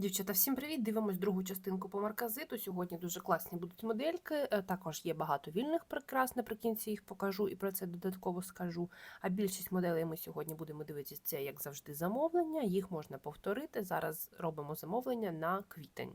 Дівчата, всім привіт! Дивимось другу частинку по марказиту. Сьогодні дуже класні будуть модельки. Е, Також є багато вільних прикрас. Наприкінці їх покажу і про це додатково скажу. А більшість моделей ми сьогодні будемо дивитися це, як завжди, замовлення. Їх можна повторити. Зараз робимо замовлення на квітень.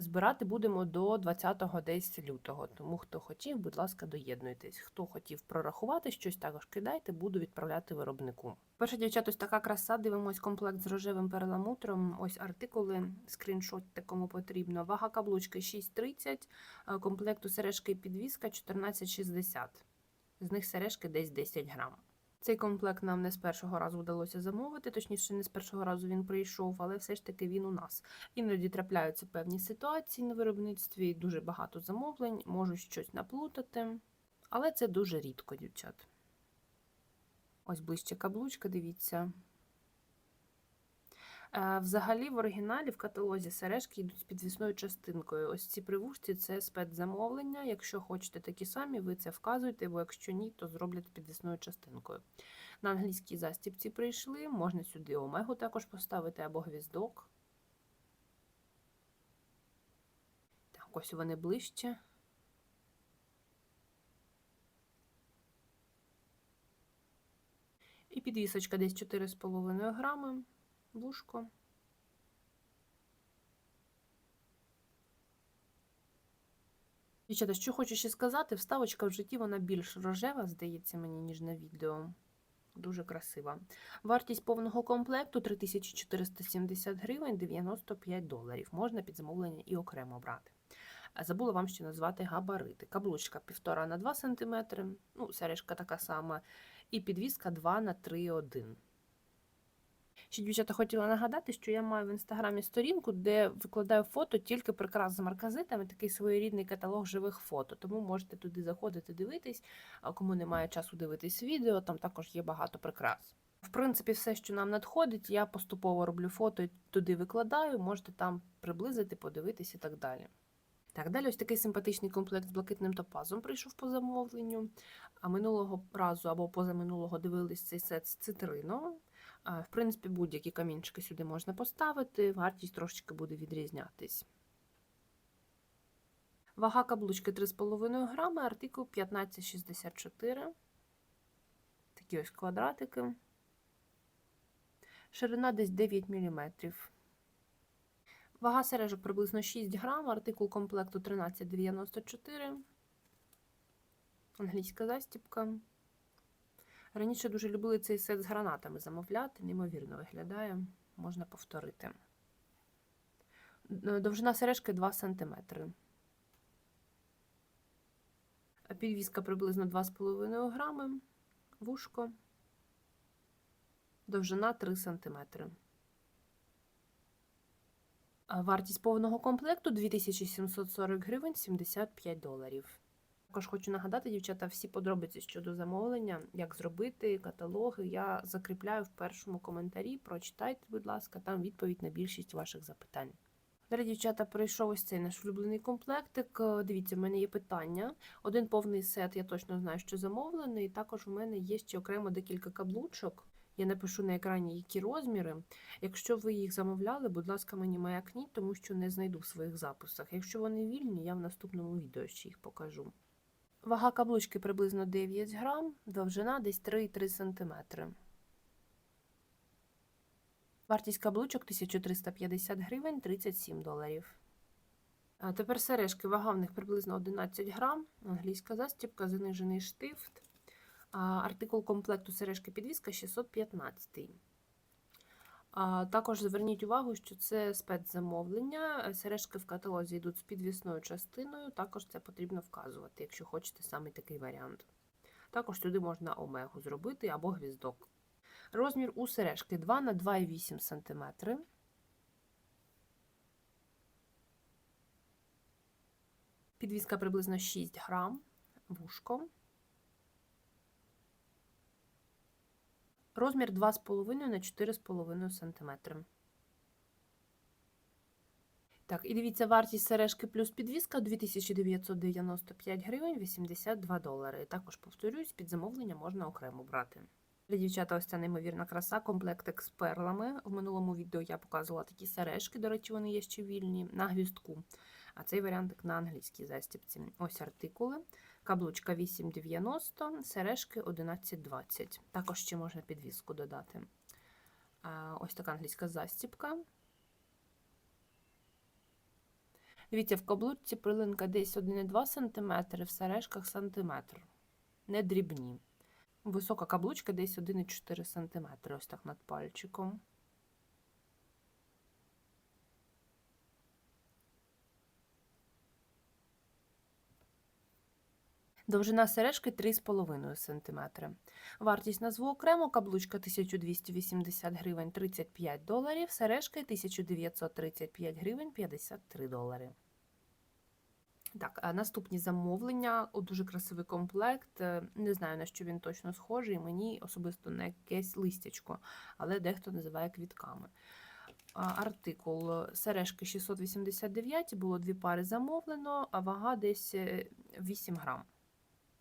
Збирати будемо до 20-го десь лютого. Тому хто хотів, будь ласка, доєднуйтесь. Хто хотів прорахувати щось, також кидайте, буду відправляти виробнику. Перша дівчат, ось така краса. Дивимось комплект з рожевим перламутром. Ось артикули, скріншот кому потрібно. Вага каблучки 6,30, е, комплекту сережки і підвіска 14,60. З них сережки десь 10 грам. Цей комплект нам не з першого разу вдалося замовити, точніше, не з першого разу він прийшов, але все ж таки він у нас. Іноді трапляються певні ситуації на виробництві, дуже багато замовлень, можуть щось наплутати. Але це дуже рідко, дівчат. Ось ближче каблучка, дивіться. Взагалі, в оригіналі в каталозі сережки йдуть з підвісною частинкою. Ось ці привушці це спецзамовлення. Якщо хочете такі самі, ви це вказуєте, бо якщо ні, то зроблять підвісною частинкою. На англійській застіпці прийшли, можна сюди омегу також поставити або гвіздок. Так, ось вони ближче. І підвісочка десь 4,5 грами, вушко. Дівчата, що хочу ще сказати, вставочка в житті вона більш рожева, здається мені, ніж на відео. Дуже красива. Вартість повного комплекту 3470 гривень 95 доларів. Можна під замовлення і окремо брати. Забула вам ще назвати габарити. Каблучка 1,5 на 2 см, ну, сережка така сама, і підвіска 2 на 3,1 Ще, дівчата, хотіла нагадати, що я маю в інстаграмі сторінку, де викладаю фото тільки прикрас з марказитами, такий своєрідний каталог живих фото. Тому можете туди заходити, дивитись. А кому немає часу дивитись відео, там також є багато прикрас. В принципі, все, що нам надходить, я поступово роблю фото і туди викладаю, можете там приблизити, подивитись і так далі. Так, далі ось такий симпатичний комплект з блакитним топазом прийшов по замовленню. А минулого разу або позаминулого дивились цей сет з цитрином. В принципі, будь-які камінчики сюди можна поставити, вартість трошечки буде відрізнятись. Вага каблучки 3,5 грами, артикул 1564. Такі ось квадратики. Ширина десь 9 мм. Вага сережок приблизно 6 грам, артикул комплекту 1394. Англійська застіпка. Раніше дуже любили цей сет з гранатами замовляти, неймовірно виглядає, можна повторити. Довжина сережки 2 см. Підвіска приблизно 2,5 грами, вушко, довжина 3 см. Вартість повного комплекту 2740 гривень 75 доларів. Також хочу нагадати, дівчата, всі подробиці щодо замовлення, як зробити каталоги, я закріпляю в першому коментарі. Прочитайте, будь ласка, там відповідь на більшість ваших запитань. Далі, дівчата, прийшов ось цей наш улюблений комплектик. Дивіться, в мене є питання. Один повний сет, я точно знаю, що замовлений. Також у мене є ще окремо декілька каблучок. Я напишу на екрані, які розміри. Якщо ви їх замовляли, будь ласка, мені маякніть, тому що не знайду в своїх записах. Якщо вони вільні, я в наступному відео ще їх покажу. Вага каблучки приблизно 9 грам, довжина десь 3,3 см. Вартість каблучок 1350 гривень 37 доларів. А тепер сережки, вага в них приблизно 11 грам, англійська застібка, занижений штифт. Артикул комплекту сережки підвіска 615. А Також зверніть увагу, що це спецзамовлення. Сережки в каталозі йдуть з підвісною частиною, також це потрібно вказувати, якщо хочете саме такий варіант. Також сюди можна омегу зробити або гвіздок. Розмір у сережки 2 на 2,8 см. Підвіска приблизно 6 грам, вушко. Розмір 2,5 на 4,5 см. Так, і дивіться, вартість сережки плюс підвіска 2995 гривень 82 долари. Також повторюсь, під замовлення можна окремо брати. Для дівчата, ось ця неймовірна краса, комплектик з перлами. В минулому відео я показувала такі сережки, до речі, вони є ще вільні, на гвіздку. А цей варіантик на англійській застібці. Ось артикули. Каблучка 8,90, сережки 11,20. Також ще можна підвіску додати. Ось така англійська застібка. Дивіться, в каблучці прилинка десь 1,2 см, в сережках сантиметр. Не дрібні. Висока каблучка десь 1,4 см, ось так над пальчиком. Довжина сережки 3,5 см. Вартість назву окремо, каблучка 1280 гривень 35 доларів, сережки 1935 гривень 53 долари. Так, наступні замовлення. О, дуже красивий комплект. Е, Не знаю, на що він точно схожий. Мені особисто на якесь листячко, але дехто називає квітками. Артикул е, сережки 689, було дві пари замовлено, а вага десь е, 8 грам.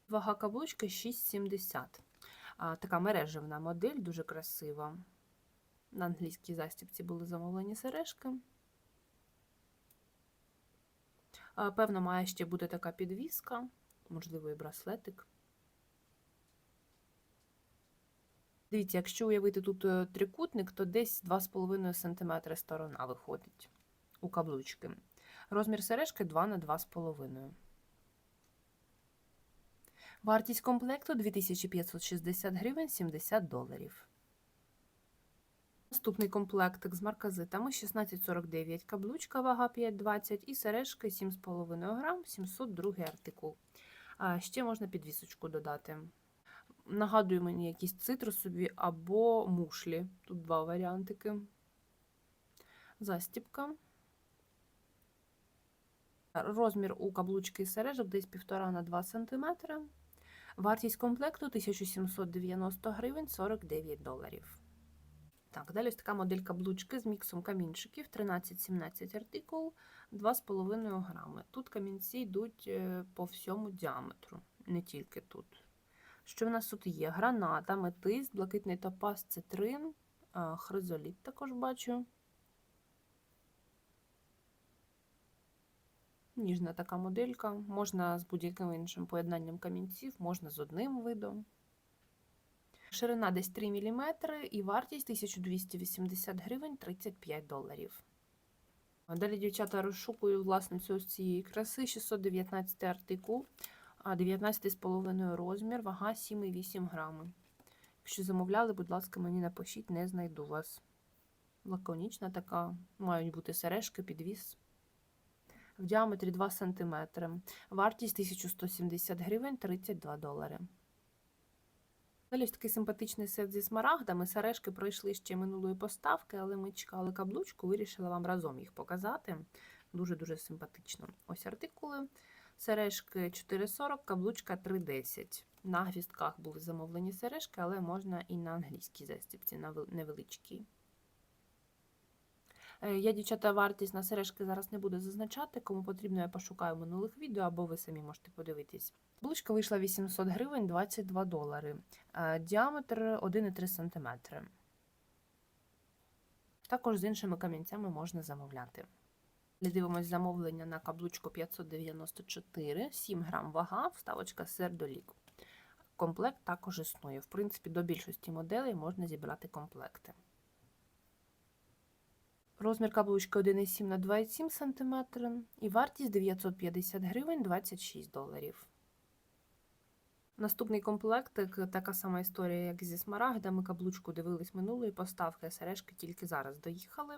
Вага каблучки 6,70. А, Така мережевна модель, дуже красива. На англійській застібці були замовлені сережки. Певно, має ще бути така підвіска, можливо, і браслетик. Дивіться, якщо уявити тут е, трикутник, то десь 2,5 см сторона виходить у каблучки. Розмір сережки 2 на 2,5 Вартість комплекту 2560 гривень 70 доларів. Наступний комплектик з марказитами 1649 каблучка, вага 5,20 і сережки 7,5 грам, 702 артикул. А ще можна підвісочку додати. Нагадую мені якісь цитрусові або мушлі. Тут два варіантики. Застіпка. Розмір у каблучки і сережок десь 1,5 на 2 см. Вартість комплекту 1790 гривень 49 доларів. Так, далі ось така модель каблучки з міксом камінчиків 13-17 артикул 2,5 грами. Тут камінці йдуть е, по всьому діаметру, не тільки тут. Що в нас тут є? Граната, метист, блакитний топаз, цитрин, хризоліт також бачу. Ніжна така моделька. Можна з будь-яким іншим поєднанням камінців, можна з одним видом. Ширина десь 3 мм і вартість 1280 гривень 35 доларів. Далі, дівчата, розшукую власницю цієї краси 619 артикул, 19,5 розмір, вага 7,8 грами. Якщо замовляли, будь ласка, мені напишіть, не знайду вас. Лаконічна така, мають бути сережки, підвіс. В діаметрі 2 см. Вартість 1170 гривень 32 долари. Далі такий симпатичний сет зі смарагдами. Сережки пройшли ще минулої поставки, але ми чекали каблучку, вирішила вам разом їх показати. Дуже-дуже симпатично. Ось артикули. Сережки 4,40, каблучка 3,10. На гвістках були замовлені сережки, але можна і на англійській застібці, на невеличкій. Е, Я, дівчата, вартість на сережки зараз не буду зазначати. Кому потрібно, я пошукаю минулих відео, або ви самі можете подивитись. Блучка вийшла 800 гривень 22 долари. Е, Діаметр 1,3 см. Також з іншими камінцями можна замовляти. Дивимось замовлення на каблучку 594, 7 грам вага, вставочка сердолік. Комплект також існує. В принципі, до більшості моделей можна зібрати комплекти. Розмір каблучки 1,7 на 2,7 см і вартість 950 гривень 26 доларів. Наступний комплектик така сама історія, як зі смарагдами. Каблучку дивились минулої поставки, сережки тільки зараз доїхали.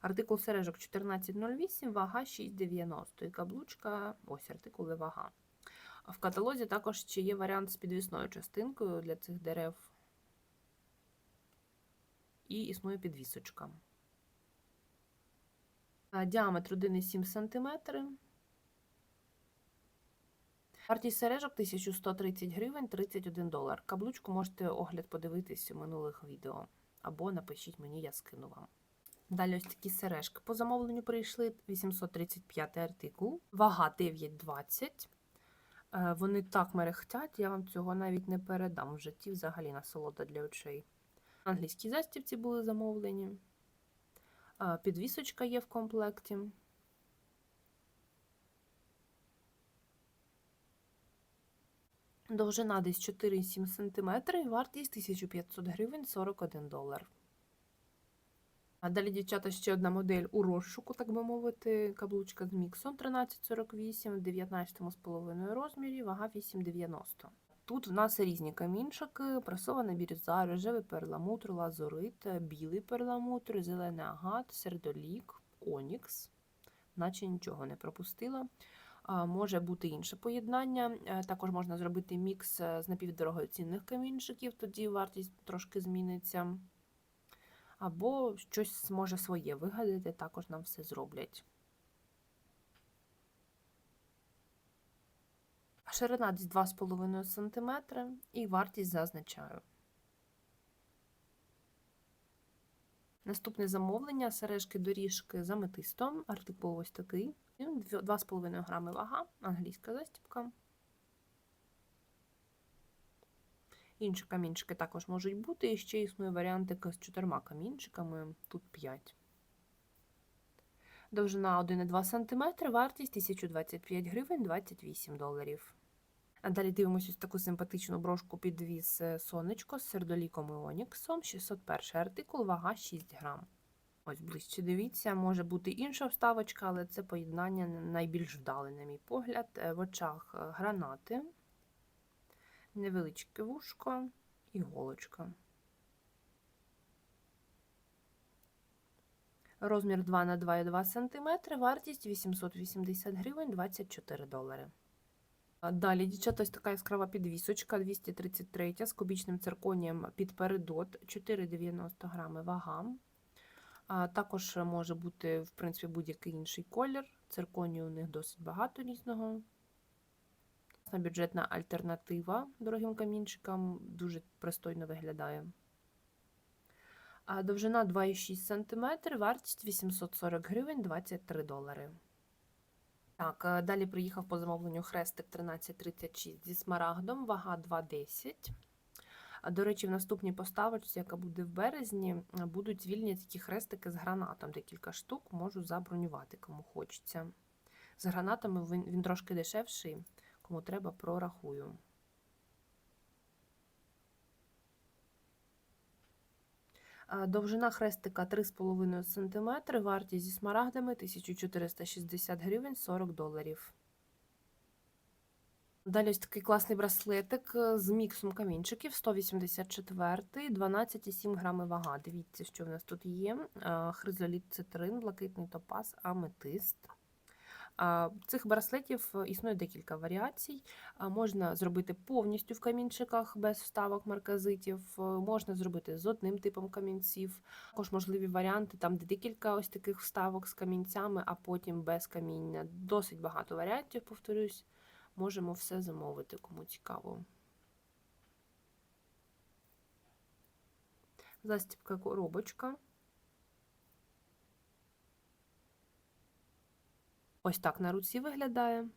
Артикул сережок 1408, вага 6,90 і каблучка, ось артикули вага. В каталозі також ще є варіант з підвісною частинкою для цих дерев. І існує підвісочка. Діаметр 1,7 см. Вартість сережок 1130 гривень 31 долар. Каблучку можете огляд подивитись у минулих відео. Або напишіть мені, я скину вам. Далі ось такі сережки. По замовленню прийшли 835 артикул, вага 9,20, Е, Вони так мерехтять, я вам цього навіть не передам. В житті взагалі насолода для очей. Англійські застібці були замовлені. Підвісочка є в комплекті. Довжина десь 4,7 см вартість 1500 гривень 41 долар. А далі, дівчата, ще одна модель у розшуку, так би мовити, каблучка з міксом 1348 в 19,5 розмірі, вага 8,90. Тут в нас різні камінчики, пресований бірюза, рожевий перламутр, лазурит, білий перламутр, зелений агат, сердолік, онікс, наче нічого не пропустила. Може бути інше поєднання. Е, Також можна зробити мікс е, з напівдорогоцінних камінчиків, тоді вартість трошки зміниться. Або щось може своє вигадати, також нам все зроблять. Ширина десь 2,5 см і вартість зазначаю. Наступне замовлення сережки доріжки з аметистом. Артикул ось такий. 2,5 грами вага, англійська застібка. Інші камінчики також можуть бути. І ще існує варіантик з чотирма камінчиками, тут 5. Довжина 1,2 см, вартість 1025 гривень 28 доларів. А далі дивимося ось таку симпатичну брошку підвіз сонечко з сердоліком і оніксом. 601 артикул, вага 6 грам. Ось ближче дивіться, може бути інша вставочка, але це поєднання найбільш вдале, на мій погляд. Е, В очах гранати, невеличке вушко і голочка. Розмір 2 на 2,2 см, вартість 880 гривень 24 долари. Далі, дівчата, ось така яскрава підвісочка 233 з кубічним цирконієм під передот, 4,90 грами вага. Також може бути, в принципі, будь-який інший колір. Цирконію у них досить багато різного. Бюджетна альтернатива дорогим камінчикам, дуже пристойно виглядає. Довжина 2,6 см, вартість 840 гривень 23 долари. Так, е, далі приїхав по замовленню хрестик 1336 зі смарагдом, вага 2,10. До речі, в наступній поставочці, яка буде в березні, е, будуть вільні такі хрестики з гранатом. Декілька штук можу забронювати, кому хочеться. З гранатами він, він трошки дешевший, кому треба, прорахую. Довжина хрестика 3,5 см, вартість зі смарагдами 1460 гривень 40 доларів. Далі ось такий класний браслетик е, з міксом камінчиків 184, 12,7 грами вага. Дивіться, що в нас тут є: Е, хризоліт цитрин, блакитний топаз, аметист. Цих браслетів е, існує декілька варіацій. Можна зробити повністю в камінчиках без вставок марказитів, е, можна зробити з одним типом камінців. Також можливі варіанти, там де декілька ось таких вставок з камінцями, а потім без каміння. Досить багато варіантів, повторюсь. Можемо все замовити, кому цікаво. Застібка коробочка. Ось так на руці виглядає.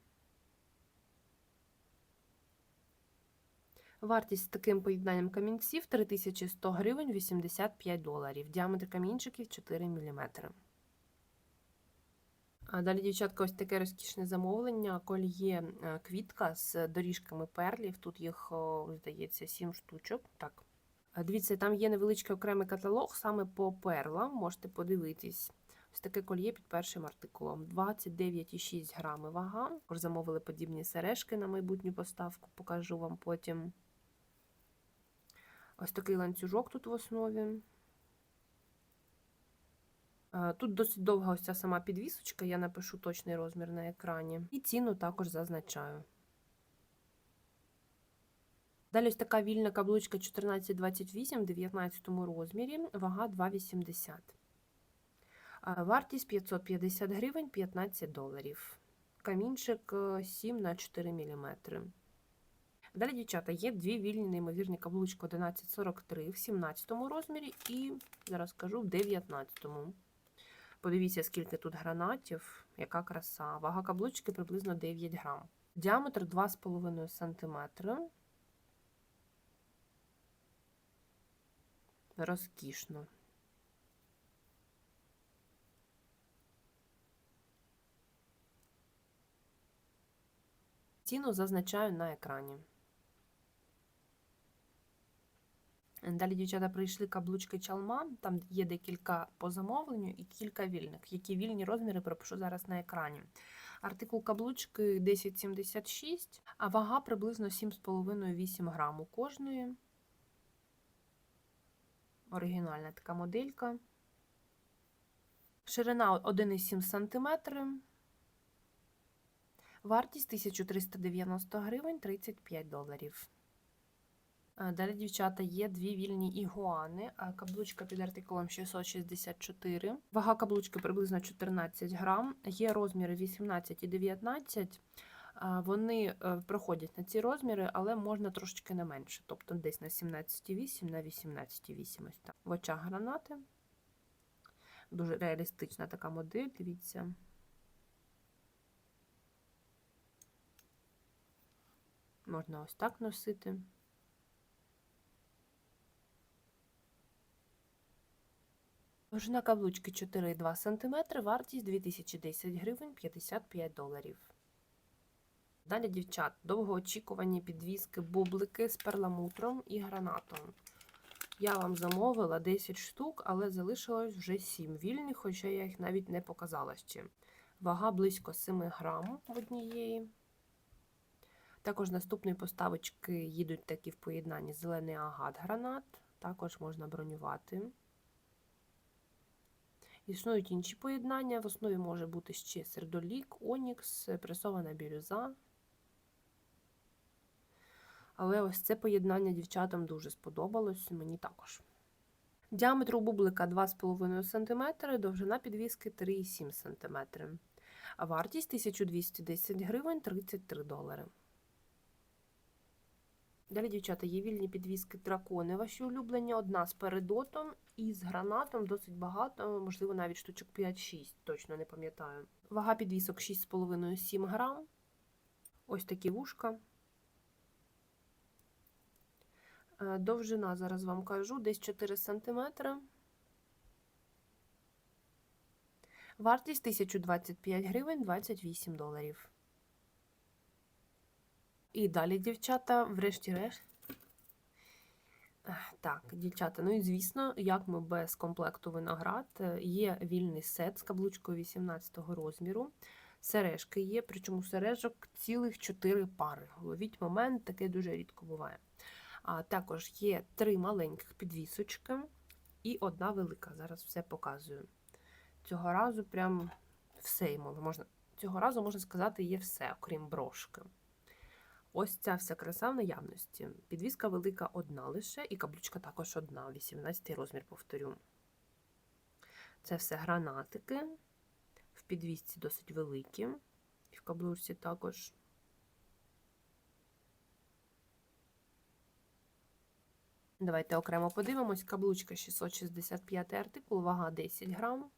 Вартість з таким поєднанням камінців 3100 гривень 85 доларів. Діаметр камінчиків 4 мм. А Далі, дівчатка, ось таке розкішне замовлення. Кольє е, квітка з доріжками перлів. Тут їх, здається, 7 штучок. Так. Дивіться, там є невеличкий окремий каталог саме по перлам. Можете подивитись. Ось таке кольє під першим артикулом. 29,6 грами вага. Замовили подібні сережки на майбутню поставку, покажу вам потім. Ось такий ланцюжок тут в основі. Е, Тут досить довга ось ця сама підвісочка, я напишу точний розмір на екрані. І ціну також зазначаю. Далі ось така вільна каблучка 1428 в 19 розмірі, вага 2,80. Вартість 550 гривень 15 доларів. Камінчик 7 на 4 мм. Далі, дівчата, є дві вільні неймовірні каблучки 1143 в 17 розмірі і, зараз скажу, в 19. Подивіться, скільки тут гранатів, яка краса. Вага каблучки приблизно 9 грам. Діаметр 2,5 см. Розкішно. Ціну зазначаю на екрані. Далі дівчата прийшли каблучки чалма, там є декілька по замовленню і кілька вільних. Які вільні розміри пропишу зараз на екрані. Артикул каблучки 1076, а вага приблизно 7,5-8 грам у кожної. Оригінальна така моделька. Ширина 1,7 см. Вартість 1390 гривень 35 доларів. Далі, дівчата, є дві вільні ігуани. а Каблучка під артикулом 664. Вага каблучки приблизно 14 грам. Є розміри 18 і 19. Вони е, проходять на ці розміри, але можна трошечки не менше. Тобто десь на 17,8, на 18,8. Ось так. В очах гранати. Дуже реалістична така модель, дивіться. Можна ось так носити. Довжина каблучки 4,2 см, вартість 2010 гривень 55 доларів. Далі, дівчат, довгоочікувані підвіски бублики з перламутром і гранатом. Я вам замовила 10 штук, але залишилось вже 7 вільних, хоча я їх навіть не показала ще. Вага близько 7 грам в однієї. Також наступні поставочки їдуть такі в поєднанні зелений агат гранат, також можна бронювати. Існують інші поєднання, в основі може бути ще сердолік, онікс, пресована бірюза. Але ось це поєднання дівчатам дуже сподобалось, мені також. Діаметр у бублика 2,5 см, довжина підвіски 3,7 см. Вартість 1210 гривень 33 долари. Далі, дівчата, є вільні підвіски дракони, ваші улюблені. Одна з передотом і з гранатом досить багато, можливо, навіть штучок 5-6, точно не пам'ятаю. Вага підвісок 6,5-7 грам. Ось такі вушка. Е, Довжина, зараз вам кажу, десь 4 см. Вартість 1025 гривень 28 доларів. І далі, дівчата, врешті-решт. Так, дівчата, ну і звісно, як ми без комплекту виноград, е, є вільний сет з каблучкою 18 розміру. Сережки є, причому сережок цілих 4 пари. Ловіть момент, таке дуже рідко буває. А також є три маленьких підвісочки і одна велика. Зараз все показую. Цього разу прям все можна. Цього разу можна сказати, є все, окрім брошки. Ось ця вся краса в наявності. Підвіска велика одна лише, і каблучка також одна, 18 розмір, повторю. Це все гранатики. В підвісці досить великі, і в каблучці також. Давайте окремо подивимось. Каблучка 665 артикул, вага 10 грам.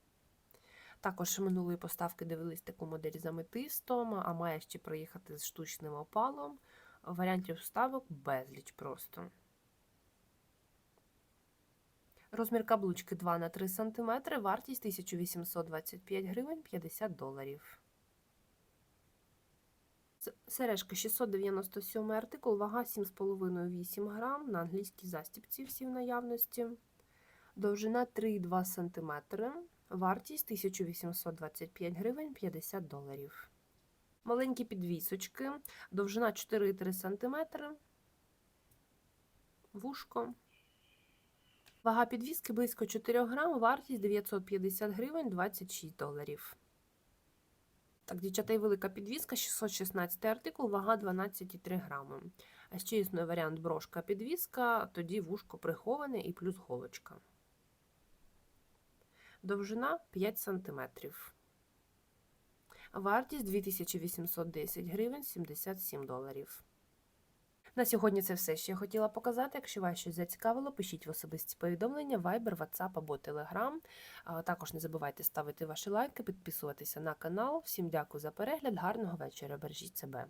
Також минулої поставки дивились таку модель з аметистом, а має ще проїхати з штучним опалом. Варіантів вставок безліч просто. Розмір каблучки 2 на 3 см, вартість 1825 гривень 50 доларів. Сережка 697 артикул, вага 7,5-8 грам, на англійській застіпці всі в наявності. Довжина 3,2 см. Вартість 1825 гривень 50 доларів. Маленькі підвісочки, довжина 4,3 см. Вушко. Вага підвіски близько 4 грам, вартість 950 гривень 26 доларів. Так, дівчата, і велика підвіска, 616 артикул, вага 12,3 грами. А ще існує варіант брошка підвіска, тоді вушко приховане і плюс голочка. Довжина 5 см. Вартість 2810 гривень 77 доларів. На сьогодні це все, що я хотіла показати. Якщо вас щось зацікавило, пишіть в особисті повідомлення, Viber, WhatsApp або Telegram. Також не забувайте ставити ваші лайки, підписуватися на канал. Всім дякую за перегляд, гарного вечора, бережіть себе.